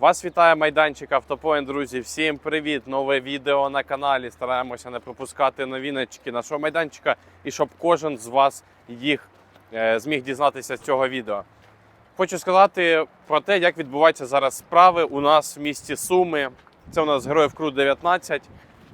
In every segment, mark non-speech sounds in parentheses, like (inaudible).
Вас вітає майданчик Автопоінт, друзі. Всім привіт! Нове відео на каналі. Стараємося не пропускати новиночки нашого майданчика і щоб кожен з вас їх е, зміг дізнатися з цього відео. Хочу сказати про те, як відбуваються зараз справи у нас в місті Суми. Це у нас Героїв Крут 19,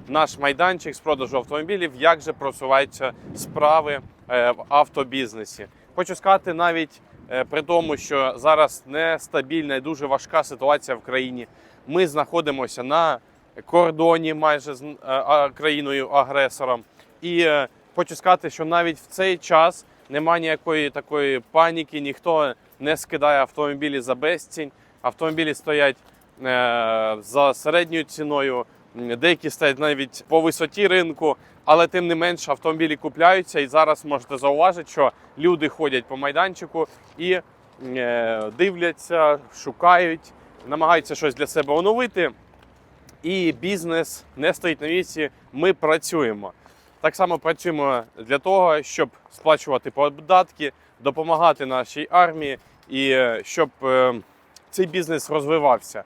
наш майданчик з продажу автомобілів. Як же просуваються справи е, в автобізнесі? Хочу сказати, навіть при тому, що зараз нестабільна і дуже важка ситуація в країні. Ми знаходимося на кордоні майже з е, країною-агресором. І е, хочу сказати, що навіть в цей час немає ніякої такої паніки, ніхто не скидає автомобілі за безцінь. Автомобілі стоять е, за середньою ціною, деякі стоять навіть по висоті ринку, але тим не менш автомобілі купляються. І зараз можете зауважити, що люди ходять по майданчику і е, дивляться, шукають, намагаються щось для себе оновити. І бізнес не стоїть на місці. Ми працюємо. Так само працюємо для того, щоб сплачувати податки, допомагати нашій армії і е, щоб е, цей бізнес розвивався.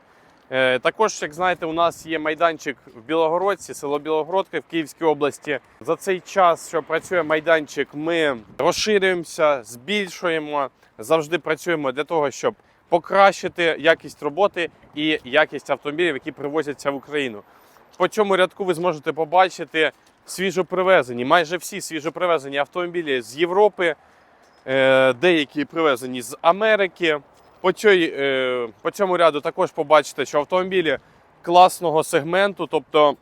Е, Також, як знаєте, у нас є майданчик в Білогородці, село Білогородка в Київській області. За цей час, що працює майданчик, ми розширюємося, збільшуємо, завжди працюємо для того, щоб покращити якість роботи і якість автомобілів, які привозяться в Україну. По цьому рядку ви зможете побачити свіжопривезені, майже всі свіжопривезені автомобілі з Європи, е, деякі привезені з Америки. По, цій, е, по цьому ряду також побачите, що автомобілі класного сегменту, тобто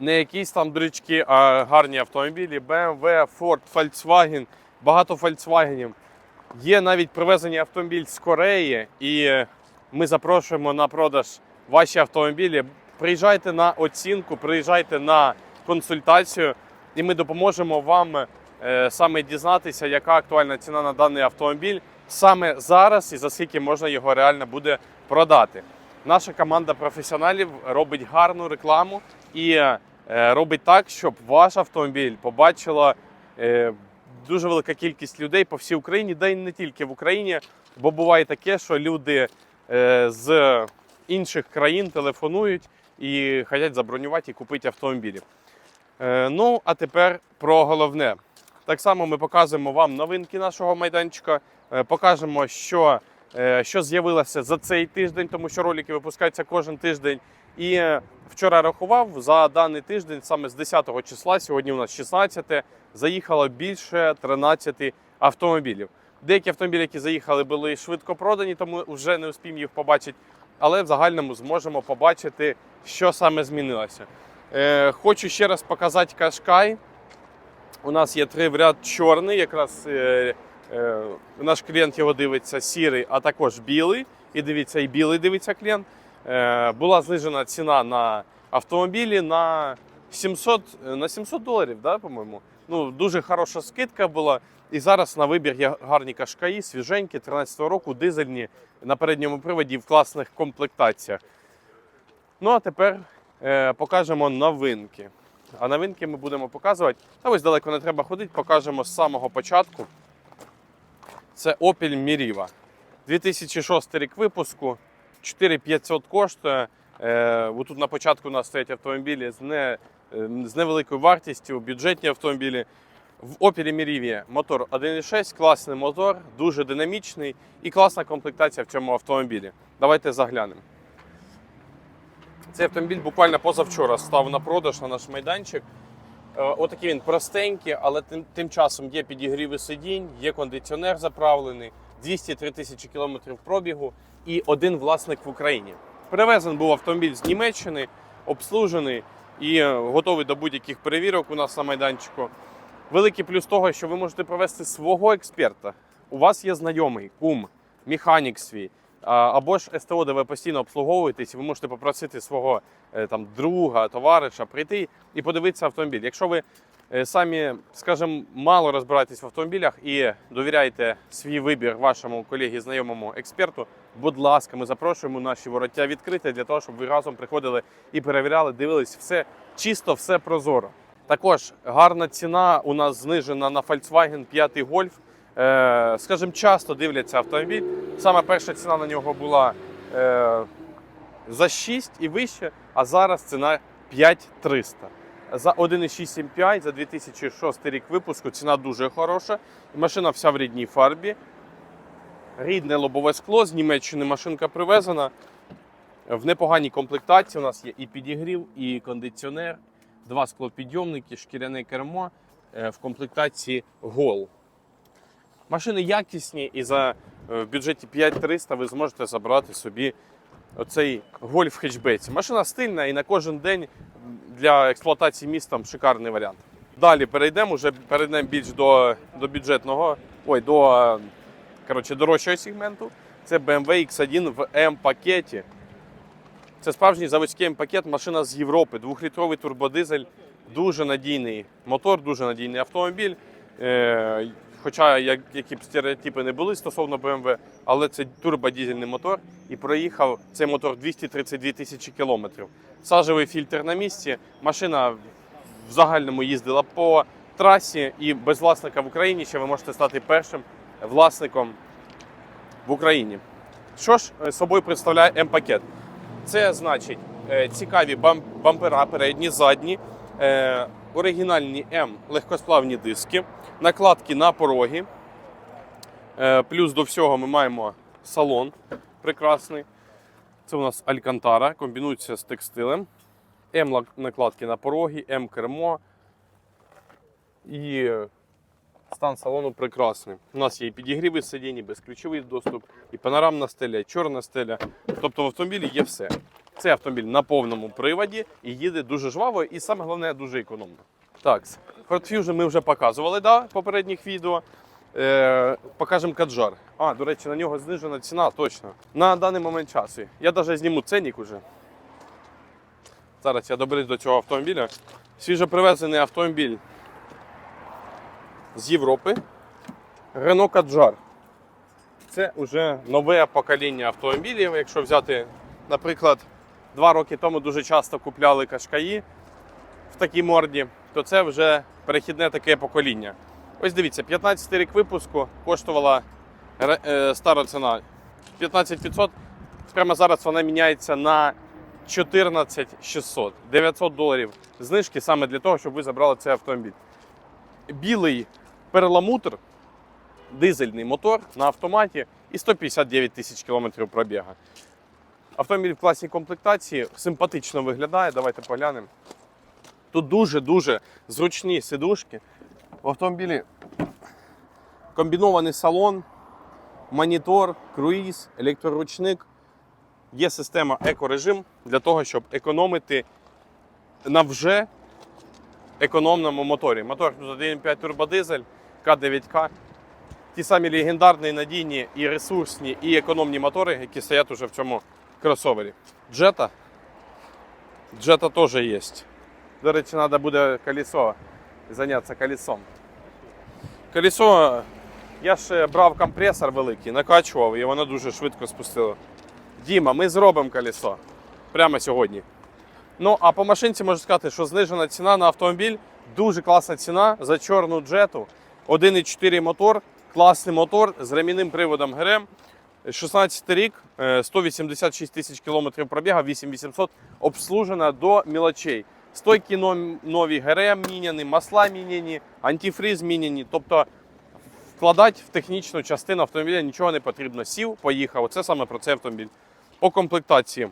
не якісь там дрючки, а гарні автомобілі. BMW, Ford, Volkswagen, багато Volkswagen. Є навіть привезені автомобіль з Кореї, і ми запрошуємо на продаж ваші автомобілі. Приїжджайте на оцінку, приїжджайте на консультацію, і ми допоможемо вам е, саме дізнатися, яка актуальна ціна на даний автомобіль саме зараз і за скільки можна його реально буде продати. Наша команда професіоналів робить гарну рекламу і е, робить так, щоб ваш автомобіль побачила е, дуже велика кількість людей по всій Україні, да й не тільки в Україні, бо буває таке, що люди е, з інших країн телефонують і хочуть забронювати і купити автомобілі. Ну, а тепер про головне. Так само ми показуємо вам новинки нашого майданчика, е, покажемо, що, е, що з'явилося за цей тиждень, тому що ролики випускаються кожен тиждень. І е, вчора рахував за даний тиждень, саме з 10 числа, сьогодні у нас 16, заїхало більше 13 автомобілів. Деякі автомобілі, які заїхали, були швидко продані, тому вже не успіємо їх побачити. Але в загальному зможемо побачити, що саме змінилося. Хочу ще раз показати Кашкай. У нас є три в ряд чорний, якраз е, е, наш клієнт його дивиться сірий, а також білий. І дивіться, і білий дивиться клієнт. Е, була знижена ціна на автомобілі на 700, на 700 доларів, да, по-моєму. Ну, дуже хороша скидка була. І зараз на вибір є гарні кашкаї, свіженькі, 13-го року, дизельні на передньому приводі в класних комплектаціях. Ну а тепер е, покажемо новинки. А новинки ми будемо показувати. Та ось далеко не треба ходити, покажемо з самого початку. Це Opel Meriva. 2006 рік випуску, 4500 коштує. Е, тут на початку у нас стоять автомобілі з, не, е, з невеликою вартістю, бюджетні автомобілі. В Opel Meriva мотор 1.6, класний мотор, дуже динамічний і класна комплектація в цьому автомобілі. Давайте заглянемо. Цей автомобіль буквально позавчора став на продаж на наш майданчик. Е, Отакий він простенький, але тим, тим часом є підігріви сидінь, є кондиціонер заправлений, 203 тисячі кілометрів пробігу і один власник в Україні. Привезен був автомобіль з Німеччини, обслужений і е, готовий до будь-яких перевірок у нас на майданчику. Великий плюс того, що ви можете провести свого експерта. У вас є знайомий, кум, механік свій, або ж СТО, де ви постійно обслуговуєтесь, ви можете попросити свого е, там друга, товариша прийти і подивитися автомобіль. Якщо ви е, самі, скажімо, мало розбираєтесь в автомобілях і довіряєте свій вибір вашому колегі, знайомому експерту, будь ласка, ми запрошуємо наші вороття відкрити для того, щоб ви разом приходили і перевіряли, дивились все чисто, все прозоро. Також гарна ціна у нас знижена на Volkswagen 5 Golf. Е, скажімо, часто дивляться автомобіль. Саме перша ціна на нього була е, за 6 і вище, а зараз ціна 5300. За 1,6 MPI за 2006 рік випуску ціна дуже хороша. Машина вся в рідній фарбі. Рідне лобове скло, з Німеччини машинка привезена. В непоганій комплектації у нас є і підігрів, і кондиціонер, два склопідйомники, шкіряне кермо е, в комплектації Гол. Машини якісні і за е, в бюджеті 5300 ви зможете забрати собі оцей гольф хетчбеці. Машина стильна і на кожен день для експлуатації містом шикарний варіант. Далі перейдемо, вже перейдемо більш до, до бюджетного, ой, до е, коротше, дорожчого сегменту. Це BMW X1 в М-пакеті. Це справжній заводський М-пакет, машина з Європи, двохлітровий турбодизель, дуже надійний мотор, дуже надійний автомобіль. Хоча як, які б стереотипи не були стосовно BMW, але це турбодизельний мотор і проїхав цей мотор 232 тисячі кілометрів. Сажевий фільтр на місці. Машина в загальному їздила по трасі, і без власника в Україні ще ви можете стати першим власником в Україні. Що ж е, собою представляє М-пакет? Це значить е, цікаві бам- бампера передні, задні, е, оригінальні М легкосплавні диски, накладки на пороги. Е, плюс до всього ми маємо салон прекрасний. Це у нас Алькантара, комбінується з текстилем. М накладки на пороги, М кермо. І стан салону прекрасний. У нас є і підігріви сидінь, і безключовий доступ, і панорамна стеля, і чорна стеля. Тобто в автомобілі є все. Цей автомобіль на повному приводі і їде дуже жваво, і саме головне дуже економно. Так, Ford Fusion ми вже показували да, в попередніх відео. Е, покажемо Каджар. А, до речі, на нього знижена ціна точно. На даний момент часу. Я навіть зніму ценник уже. Зараз я доберусь до цього автомобіля. Свіжопривезений автомобіль з Європи. Renault Kadjar. Це вже нове покоління автомобілів. Якщо взяти, наприклад, два роки тому дуже часто купляли кашкаї в такій морді, то це вже перехідне таке покоління. Ось дивіться, 15 рік випуску коштувала е, стара ціна 15500. Прямо зараз вона міняється на 14600. 900 доларів знижки саме для того, щоб ви забрали цей автомобіль. Білий перламутр, дизельний мотор на автоматі і 159 тисяч кілометрів пробіга. Автомобіль в класній комплектації, симпатично виглядає. Давайте поглянемо. Тут дуже-дуже зручні сидушки. В автомобілі комбінований салон, монітор, круїз, електроручник. Є система екорежим для того, щоб економити на вже економному моторі. Мотор тут 1.5 турбодизель, К9К. Ті самі легендарні, надійні і ресурсні, і економні мотори, які стоять уже в цьому кросовері. Джета. Джета теж є. До речі, треба буде колесо зайнятися колесом. Колесо, я ж брав компресор великий, накачував і воно дуже швидко спустило. Діма, ми зробимо колесо прямо сьогодні. Ну, а по машинці можу сказати, що знижена ціна на автомобіль, дуже класна ціна за чорну джету. 1,4 мотор, класний мотор з ремінним приводом ГРМ. 16 рік, е, 186 тисяч кілометрів пробіга, 8800, обслужена до мілочей. Стойки нові, ГРМ міняні, масла міняні, антифриз міняні. Тобто вкладати в технічну частину автомобіля нічого не потрібно. Сів, поїхав. Це саме про цей автомобіль. По комплектації.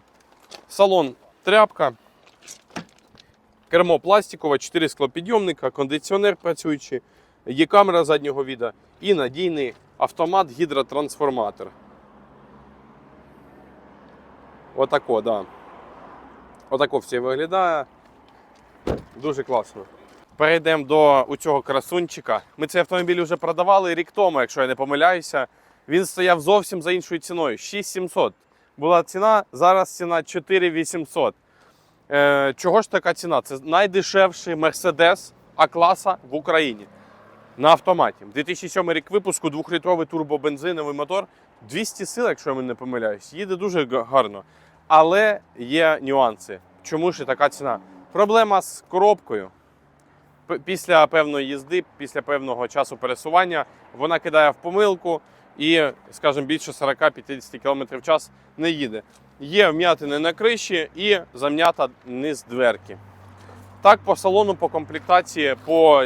Салон тряпка, кермо пластикове, 4 склопідйомника, кондиціонер працюючий, є камера заднього віда і надійний автомат гідротрансформатор. Отако, да. Отако все виглядає. Дуже класно. Перейдемо до у цього красунчика. Ми цей автомобіль вже продавали рік тому, якщо я не помиляюся. Він стояв зовсім за іншою ціною 6700. Була ціна, зараз ціна 4800. Е, чого ж така ціна? Це найдешевший Mercedes А-класа в Україні на автоматі. 2007 рік випуску, 2-літровий турбобензиновий мотор. 200 сил, якщо я не помиляюсь, їде дуже гарно. Але є нюанси. Чому ж і така ціна? Проблема з коробкою. Після певної їзди, після певного часу пересування, вона кидає в помилку і, скажімо, більше 40-50 км в час не їде. є вм'ятини на криші і зам'ята низ дверки. Так, по салону, по комплектації, по,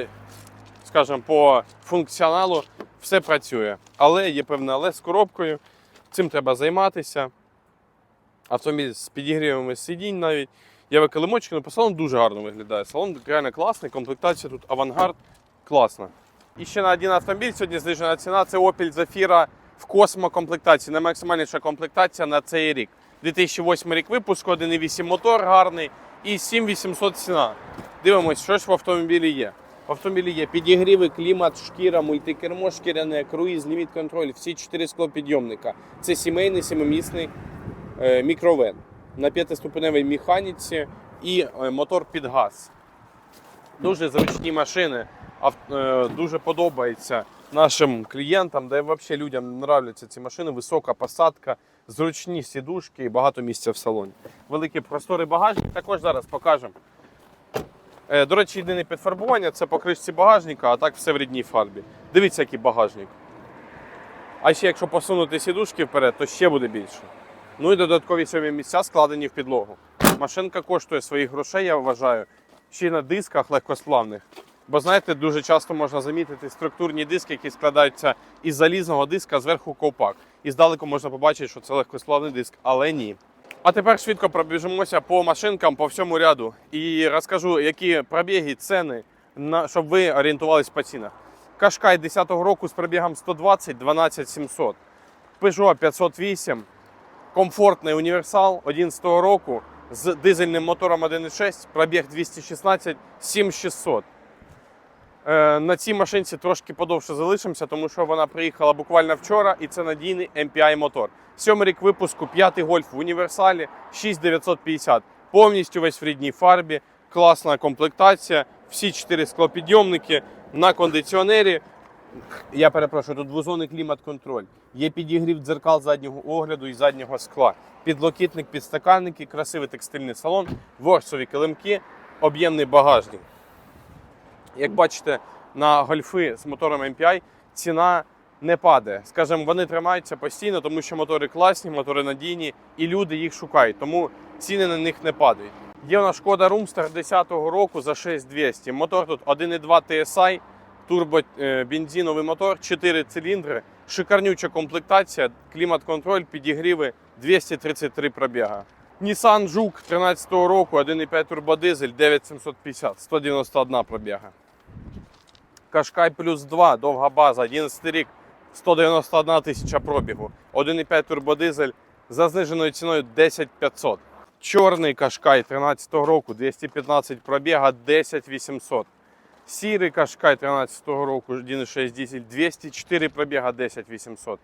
скажімо, по функціоналу все працює. Але є певне але з коробкою. Цим треба займатися. Автомобіль з підігрівами сидінь навіть. Є килимочки, але по салону дуже гарно виглядає. Салон реально класний, комплектація тут авангард класна. І ще на один автомобіль сьогодні знижена ціна це Opel Zafira в космо комплектації. Наймаксимальніша комплектація на цей рік. 2008 рік випуску, 1,8 мотор гарний і 7800 ціна. Дивимось, що ж в автомобілі є. В автомобілі є підігріви, клімат, шкіра, мультикермо, шкіряне, круїз, ліміт контроль, всі чотири склопідйомника. Це сімейний семимісний е, мікровен на п'ятиступеневій механіці і е, мотор під газ. Дуже зручні машини. Е, Дуже подобається нашим клієнтам, де взагалі людям нравляться ці машини. Висока посадка, зручні сідушки і багато місця в салоні. Великий просторий багажник також зараз покажемо. Е, До речі, єдине підфарбування це по кришці багажника, а так все в рідній фарбі. Дивіться, який багажник. А ще якщо посунути сідушки вперед, то ще буде більше. Ну і додаткові сьомі місця складені в підлогу. Машинка коштує своїх грошей, я вважаю, ще на дисках легкосплавних. Бо знаєте, дуже часто можна замітити структурні диски, які складаються із залізного диска зверху ковпак. І здалеку можна побачити, що це легкосплавний диск, але ні. А тепер швидко пробіжимося по машинкам по всьому ряду і розкажу, які пробіги, ціни, щоб ви орієнтувались по цінах. Кашкай 10-го року з пробігом 120 12 700. Peugeot 508, комфортний універсал 11 року з дизельним мотором 1.6, пробіг 216 7600. Е, На цій машинці трошки подовше залишимося, тому що вона приїхала буквально вчора, і це надійний MPI мотор. Сьомий рік випуску, п'ятий гольф в універсалі, 6950. Повністю весь в рідній фарбі, класна комплектація, всі чотири склопідйомники на кондиціонері. Я перепрошую, тут двозонний клімат-контроль. Є підігрів дзеркал заднього огляду і заднього скла. Підлокітник, підстаканники, красивий текстильний салон, ворсові килимки, об'ємний багажник. Як бачите, на гольфи з мотором MPI ціна не падає. Скажімо, вони тримаються постійно, тому що мотори класні, мотори надійні, і люди їх шукають, тому ціни на них не падають. Є у нас шкода Roomster 10-го року за 6200. Мотор тут 1,2 TSI, турбо е, мотор, 4 циліндри, шикарнюча комплектація, клімат-контроль, підігріви 233 пробіга. Nissan Juke 13-го року, 1,5 турбодизель, 9750, 191 пробіга. Кашкай плюс 2, довга база, 11 рік, 191 тисяча пробігу. 1,5 турбодизель за зниженою ціною 10500. Чорний кашкай 13-го року, 215 пробіга, 10800. Сірий кашкай 13-го року, 1,6 дизель, 204 пробіга, 10800.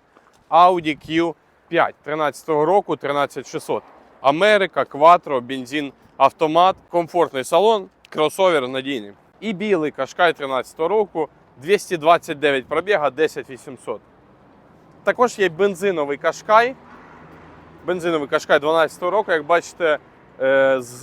Audi Q5 13-го року, 13600. Америка, Quattro, бензин, автомат, комфортний салон, кросовер надійний. І білий кашкай 13-го року, 229 пробіга, 10800. Також є бензиновий кашкай. Бензиновий кашкай 12-го року, як бачите,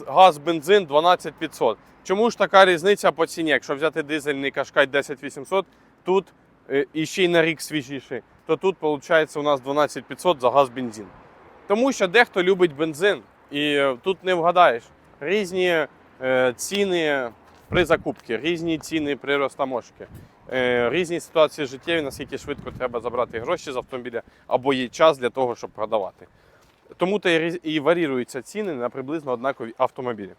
газ бензин 12500. Чому ж така різниця по ціні? Якщо взяти дизельний кашкай 10800, тут е, і ще й на рік свіжіший, то тут виходить у нас 12500 за газ бензин. Тому що дехто любить бензин, і е, тут не вгадаєш. Різні е, ціни при закупці, різні ціни при розтаможці, е, різні ситуації життєві, наскільки швидко треба забрати гроші з автомобіля або є час для того, щоб продавати. Тому то і варіюються ціни на приблизно однакові автомобілі.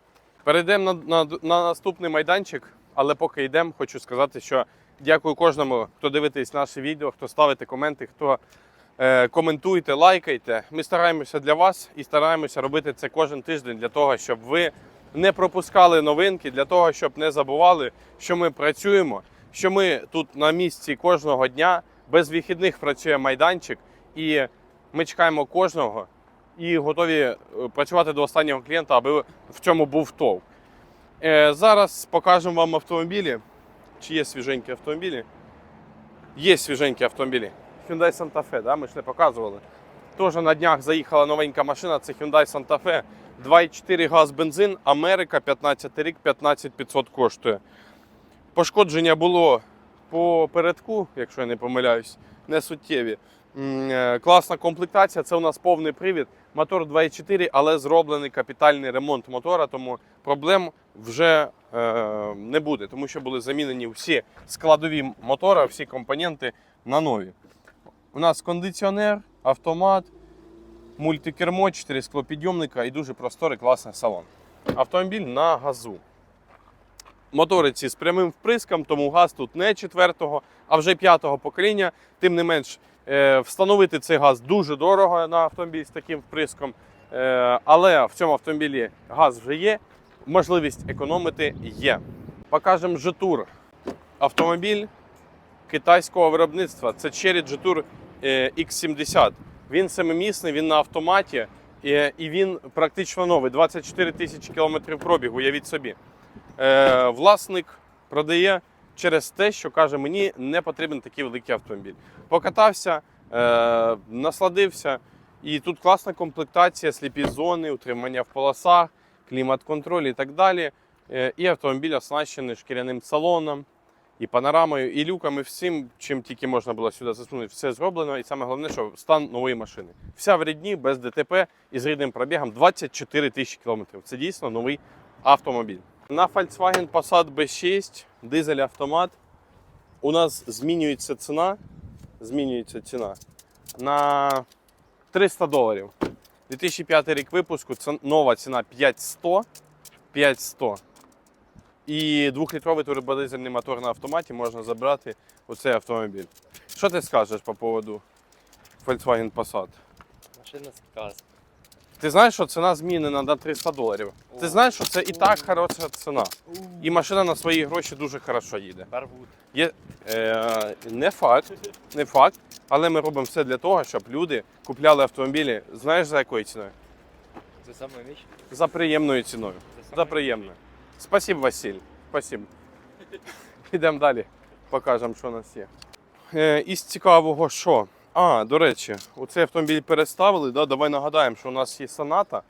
Перейдемо на, на, на наступний майданчик, але поки йдемо, хочу сказати, що дякую кожному, хто дивитесь наші відео, хто ставите коменти, хто е, коментуєте, лайкайте. Ми стараємося для вас і стараємося робити це кожен тиждень для того, щоб ви не пропускали новинки, для того, щоб не забували, що ми працюємо, що ми тут на місці кожного дня, без вихідних працює майданчик, і ми чекаємо кожного і готові е, працювати до останнього клієнта, аби в цьому був ТОВ. Е, зараз покажемо вам автомобілі. Чи є свіженькі автомобілі? Є свіженькі автомобілі. Hyundai Santa Fe, да? ми ж не показували. Теж на днях заїхала новенька машина, це Hyundai Santa Fe. 2,4 газ бензин, Америка, 15 рік, 15500 коштує. Пошкодження було по передку, якщо я не помиляюсь, не суттєві. Е, Класна комплектація. Це у нас повний привід. Мотор 2.4, але зроблений капітальний ремонт мотора, тому проблем вже е, не буде, тому що були замінені всі складові мотора, всі компоненти на нові. У нас кондиціонер, автомат, мультикермо, 4 склопідйомника і дуже просторий класний салон. Автомобіль на газу. Мотори ці з прямим вприском, тому газ тут не четвертого, а вже п'ятого покоління. Тим не менш, встановити цей газ дуже дорого на автомобіль з таким вприском. Е, але в цьому автомобілі газ вже є, можливість економити є. Покажемо Jetour. Автомобіль китайського виробництва. Це Cherry Jetour е, X70. Він семимісний, він на автоматі е, і він практично новий. 24 тисячі кілометрів пробігу, уявіть собі. Е, Власник продає через те, що каже, мені не потрібен такий великий автомобіль. Покатався, е, насладився. І тут класна комплектація, сліпі зони, утримання в полосах, клімат-контроль і так далі. Е, І автомобіль оснащений шкіряним салоном, і панорамою, і люками, всім, чим тільки можна було сюди засунути, все зроблено. І саме головне, що стан нової машини. Вся в рідні, без ДТП і з рідним пробігом 24 тисячі кілометрів. Це дійсно новий автомобіль. На Volkswagen Passat B6, дизель автомат. У нас змінюється ціна. Змінюється ціна на 300 доларів. 2005 рік випуску, це нова ціна 5100. 5100. І двохлітровий турбодизельний мотор на автоматі можна забрати у цей автомобіль. Що ти скажеш по поводу Volkswagen Passat? Машина сказ. Ти знаєш, що ціна змінена на 300 доларів. Ти знаєш, що це і так хороша ціна. І машина на свої гроші дуже хорошо їде. Є, е, не факт, не факт, але ми робимо все для того, щоб люди купляли автомобілі, знаєш за якою ціною? Це саме віч? За приємною ціною. За приємною. Спасибо, Василь. Спасибо. (laughs) Підемо далі, покажемо, що у нас є. Е, із цікавого, що? А, до речі, у цей автомобіль переставили. Да? Давай нагадаємо, що у нас є Соната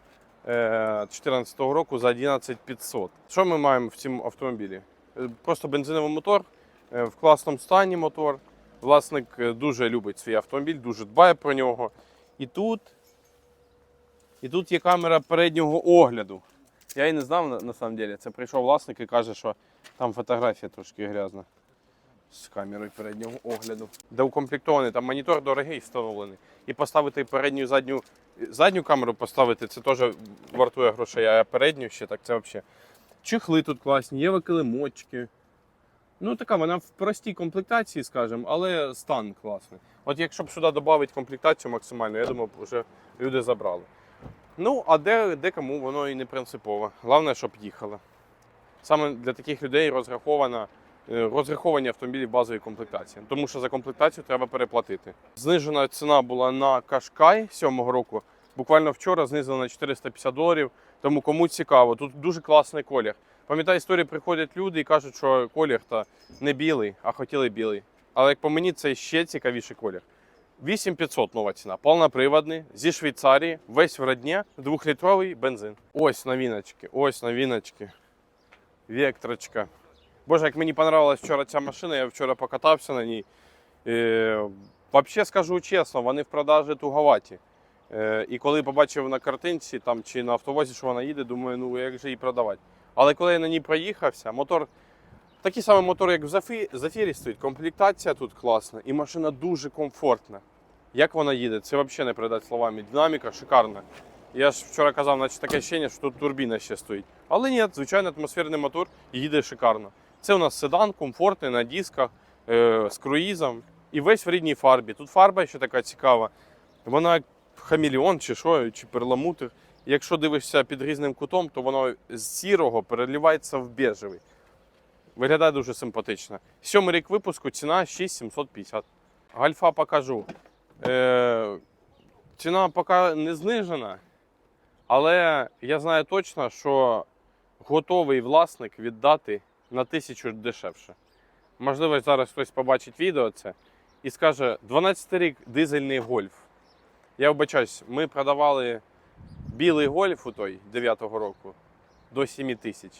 2014 року за 11500. Що ми маємо в цьому автомобілі? Е, Просто бензиновий мотор, е, в класному стані мотор. Власник е, дуже любить свій автомобіль, дуже дбає про нього. І тут, і тут є камера переднього огляду. Я і не знав на, на самом деле. Це прийшов власник і каже, що там фотографія трошки грязна з камерою переднього огляду. Де укомплектований, там монітор дорогий встановлений. І поставити передню задню, задню камеру поставити, це теж вартує грошей, а передню ще так це взагалі. Чехли тут класні, є викилимочки. Ну, така вона в простій комплектації, скажімо, але стан класний. От якщо б сюди додати комплектацію максимальну, я думаю, вже люди забрали. Ну, а де, де кому воно і не принципово. Головне, щоб їхало. Саме для таких людей розрахована, розраховані автомобілі базової комплектації. Тому що за комплектацію треба переплатити. Знижена ціна була на Кашкай 7-го року. Буквально вчора знизила на 450 доларів. Тому кому цікаво, тут дуже класний колір. Пам'ятаю, історії приходять люди і кажуть, що колір та не білий, а хотіли білий. Але як по мені, це ще цікавіший колір. 8500 нова ціна, повноприводний, зі Швейцарії, весь в родні, двохлітровий бензин. Ось новіночки, ось новіночки. Вектрочка. Боже, як мені понравилась вчора ця машина, я вчора покатався на ній. Е, Взагалі скажу чесно, вони в продажі туговаті. Е, і коли побачив на картинці там, чи на автовозі, що вона їде, думаю, ну як же її продавати. Але коли я на ній проїхався, мотор такий самий мотор, як в Зафірі стоїть. Комплектація тут класна і машина дуже комфортна. Як вона їде, це взагалі не передати словами. Динаміка шикарна. Я ж вчора казав, наче таке ощущення, що тут турбіна ще стоїть. Але ні, звичайно, атмосферний мотор їде шикарно. Це у нас седан, комфортний на дисках, е, з круїзом і весь в рідній фарбі. Тут фарба ще така цікава. Вона як хамелеон чи що, чи перламутр. Якщо дивишся під різним кутом, то воно з сірого переливається в бежевий. Виглядає дуже симпатично. Сьомий рік випуску ціна 6750. Гальфа покажу. Е, ціна поки не знижена, але я знаю точно, що готовий власник віддати на тисячу дешевше. Можливо, зараз хтось побачить відео це і скаже: 12 рік дизельний гольф. Я вибачаюсь, ми продавали білий гольф у той 9-го року до 7 тисяч.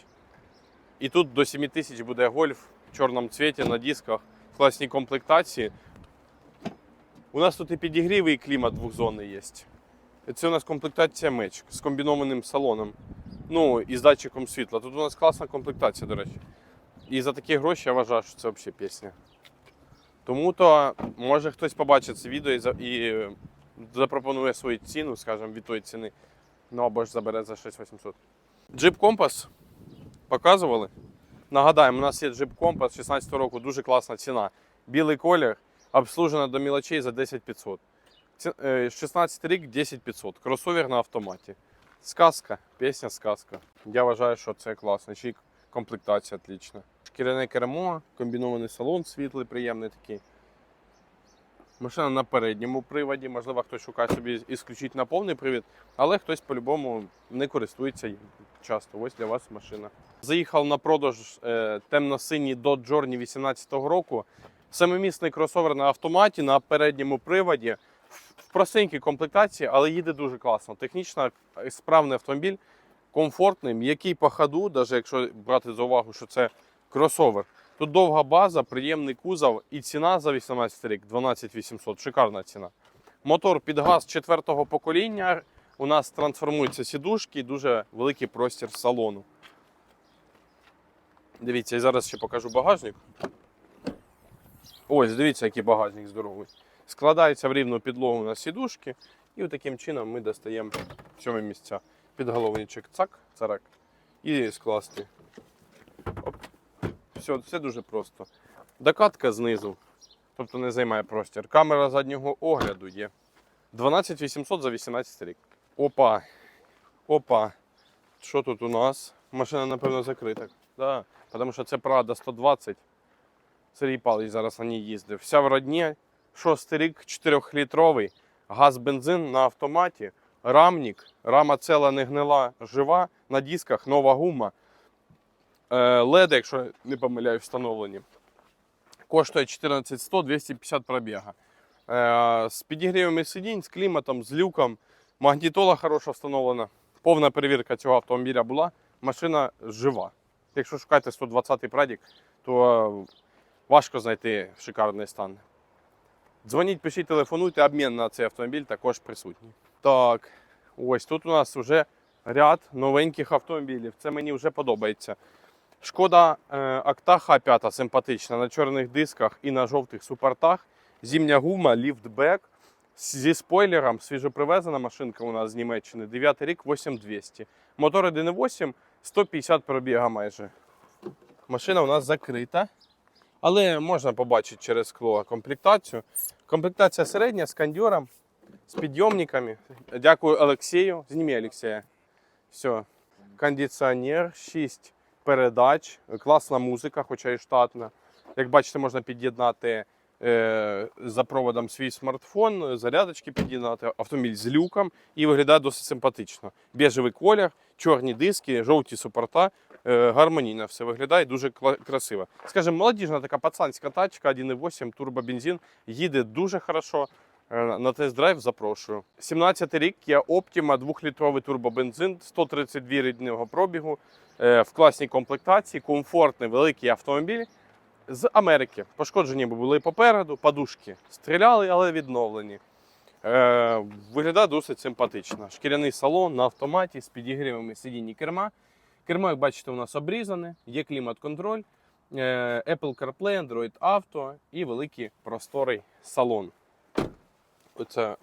І тут до 7 тисяч буде гольф в чорному цвіті на дисках, в класній комплектації. У нас тут і підігрів, і клімат двохзонний є. Це у нас комплектація меч з комбінованим салоном. Ну, і з датчиком світла. Тут у нас класна комплектація, до речі. І за такі гроші я вважаю, що це взагалі пісня. Тому то може хтось побачить це відео і, і запропонує свою ціну, скажімо, від тої ціни. Ну або ж забере за 6800. Джип Компас показували. Нагадаємо, у нас є Jeep Compass 16 року, дуже класна ціна. Білий колір, обслужена до мілочей за 10500. Ці- е, 16 рік 10500. Кросовер на автоматі. Сказка, пісня сказка. Я вважаю, що це класно. Ще комплектація отлічна. Шкіряне кермо, комбінований салон світлий, приємний такий. Машина на передньому приводі. Можливо, хтось шукає собі ісключительно повний привід, але хтось по-любому не користується часто. Ось для вас машина. Заїхав на продаж е, темно-синій Dodge Journey 18 року. Семимісний кросовер на автоматі на передньому приводі. В- простенькій комплектації, але їде дуже класно. Технічно справний автомобіль, комфортний, м'який по ходу, навіть якщо брати за увагу, що це кросовер. Тут довга база, приємний кузов і ціна за 18 рік 12 800. Шикарна ціна. Мотор під газ четвертого покоління. У нас трансформуються сідушки і дуже великий простір салону. Дивіться, я зараз ще покажу багажник. Ось, дивіться, який багажник здоровий. Складається в рівну підлогу на сідушки, і таким чином ми достаємо сьоме місця. Підголовничок цак, царак. І скласти. Оп. Все, дуже просто. Докатка знизу, тобто не займає простір. Камера заднього огляду є. 12800 за 18 рік. Опа. Опа. Що тут у нас? Машина, напевно, закрита. Да. Тому що це Прада 120. Сергій Павлович зараз на ній їздив. Вся в родні. Шостий рік, 4-літровий. Газ, бензин на автоматі. Рамник. Рама ціла не гнила, жива. На дисках нова гума. Е, Леди, якщо не помиляю, встановлені. Коштує 14100 250 пробіга. Е, З підігрівами сидінь, з кліматом, з люком. Магнітола хороша встановлена. Повна перевірка цього автомобіля була. Машина жива. Якщо шукаєте 120-й прадік, то е, важко знайти шикарний стан. Дзвоніть, пишіть, телефонуйте, обмін на цей автомобіль також присутній. Так, ось тут у нас вже ряд новеньких автомобілів. Це мені вже подобається. Шкода е, Октаха 5 симпатична на чорних дисках і на жовтих супортах. Зімня гума, ліфтбек. Зі спойлером свіжопривезена машинка у нас з Німеччини. 9 рік 8200. Мотор 1.8, 150 пробіга майже. Машина у нас закрита. Але можна побачити через скло комплектацію. Комплектація середня з кондьором, з підйомниками. Дякую Олексію. Зніми Олексія. Все. Кондиціонер, 6 передач, класна музика, хоча і штатна. Як бачите, можна під'єднати е, за проводом свій смартфон, зарядочки під'єднати, автомобіль з люком і виглядає досить симпатично. Біжевий колір, чорні диски, жовті супорта. Е, гармонійно все виглядає, дуже красиво. Скажімо, молодіжна така пацанська тачка 1.8 турбобензин, їде дуже хорошо. Е, На тест-драйв запрошую. 17 рік Kia Optima, 2-літровий турбобензин, 132 рідного пробігу, е, в класній комплектації, комфортний великий автомобіль з Америки. Пошкоджені були попереду, подушки стріляли, але відновлені. Е, виглядає досить симпатично. Шкіряний салон на автоматі з підігрівами сидінь і керма. Кермо, як бачите, у нас обрізане, є клімат-контроль, Apple CarPlay, Android Auto і великий просторий салон. Оце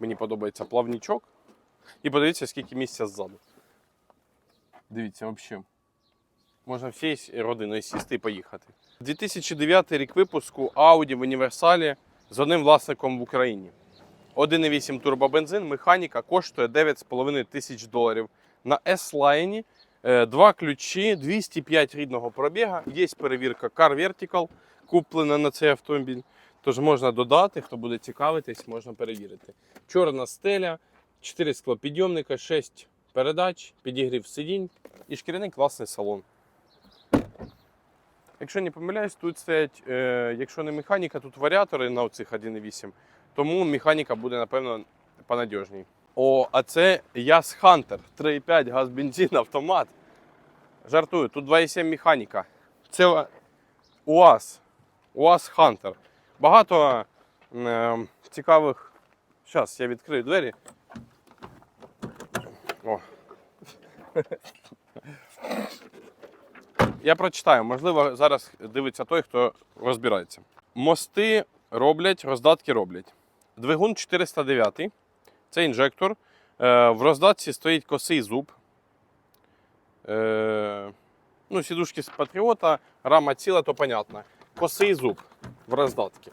мені подобається плавнічок. І подивіться, скільки місця ззаду. Дивіться, взагалі. Можна всією родиною сісти і поїхати. 2009 рік випуску Audi в універсалі з одним власником в Україні. 1,8 турбобензин, механіка коштує 9,5 тисяч доларів. На S-Line е, два ключі, 205 рідного пробіга. Є перевірка Car Vertical, куплена на цей автомобіль. Тож можна додати, хто буде цікавитись, можна перевірити. Чорна стеля, 4 склопідйомника, 6 передач, підігрів сидінь і шкіряний класний салон. Якщо не помиляюсь, тут стоять, е, якщо не механіка, тут варіатори на оцих 1.8. Тому механіка буде, напевно, понадіжній. О, а це Яс Hunter 3.5 газ бензин, автомат. Жартую, тут 2.7 механіка. Це УАЗ. УАЗ Hunter. Багато е, цікавих. Зараз я відкрию двері. О. Я прочитаю, можливо, зараз дивиться той, хто розбирається. Мости роблять, роздатки роблять. Двигун 409, це інжектор. Е, в роздатці стоїть косий зуб. Е, ну, сідушки з патріота, рама ціла, то понятно. Косий зуб в роздатці.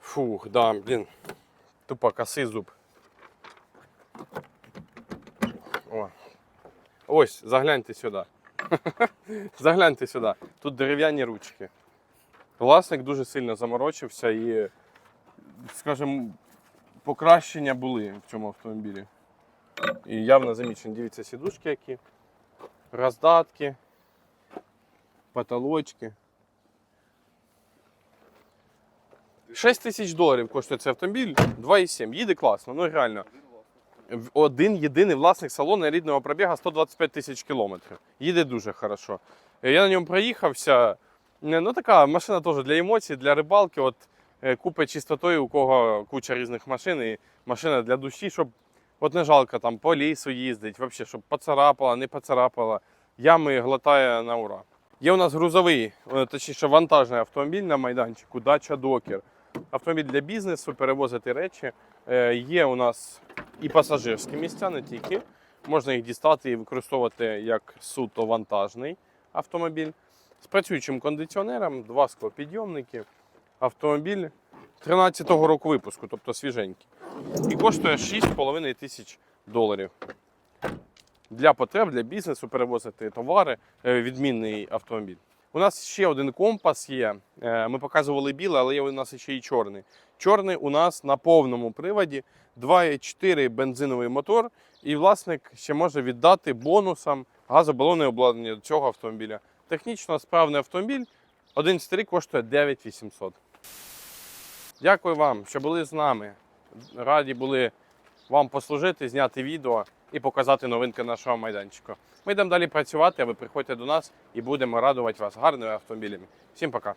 Фух, да, блін. Тупо косий зуб. О. Ось, загляньте сюди. (laughs) загляньте сюди. Тут дерев'яні ручки. Власник дуже сильно заморочився і, скажімо, покращення були в цьому автомобілі. І явно замічені. Дивіться, сідушки які, роздатки, потолочки. 6 тисяч доларів коштує цей автомобіль, 2,7. Їде класно, ну реально. Один єдиний власник салону рідного пробіга 125 тисяч кілометрів. Їде дуже хорошо. Я на ньому проїхався. Ну, така машина теж для емоцій, для рибалки. От е, купа чистотою, у кого куча різних машин, і машина для душі, щоб от не жалко там по лісу їздить, взагалі, щоб поцарапала, не поцарапала. Ями глотає на ура. Є у нас грузовий, е, точніше вантажний автомобіль на майданчику Dacia Docker. Автомобіль для бізнесу, перевозити речі. Е, Є у нас і пасажирські місця, не тільки. Можна їх дістати і використовувати як суто вантажний автомобіль. З працюючим кондиціонером, два склопідйомники. Автомобіль 13-го року випуску, тобто свіженький. І коштує 6,5 тисяч доларів. Для потреб, для бізнесу перевозити товари, е, відмінний автомобіль. У нас ще один компас є. Е, Ми показували білий, але є у нас ще й чорний. Чорний у нас на повному приводі 2,4 бензиновий мотор, і власник ще може віддати бонусам газобалонне обладнання до цього автомобіля. Технічно справний автомобіль 1,3 коштує 9800. Дякую вам, що були з нами. Раді були вам послужити, зняти відео і показати новинки нашого майданчика. Ми йдемо далі працювати, а ви приходьте до нас і будемо радувати вас гарними автомобілями. Всім пока!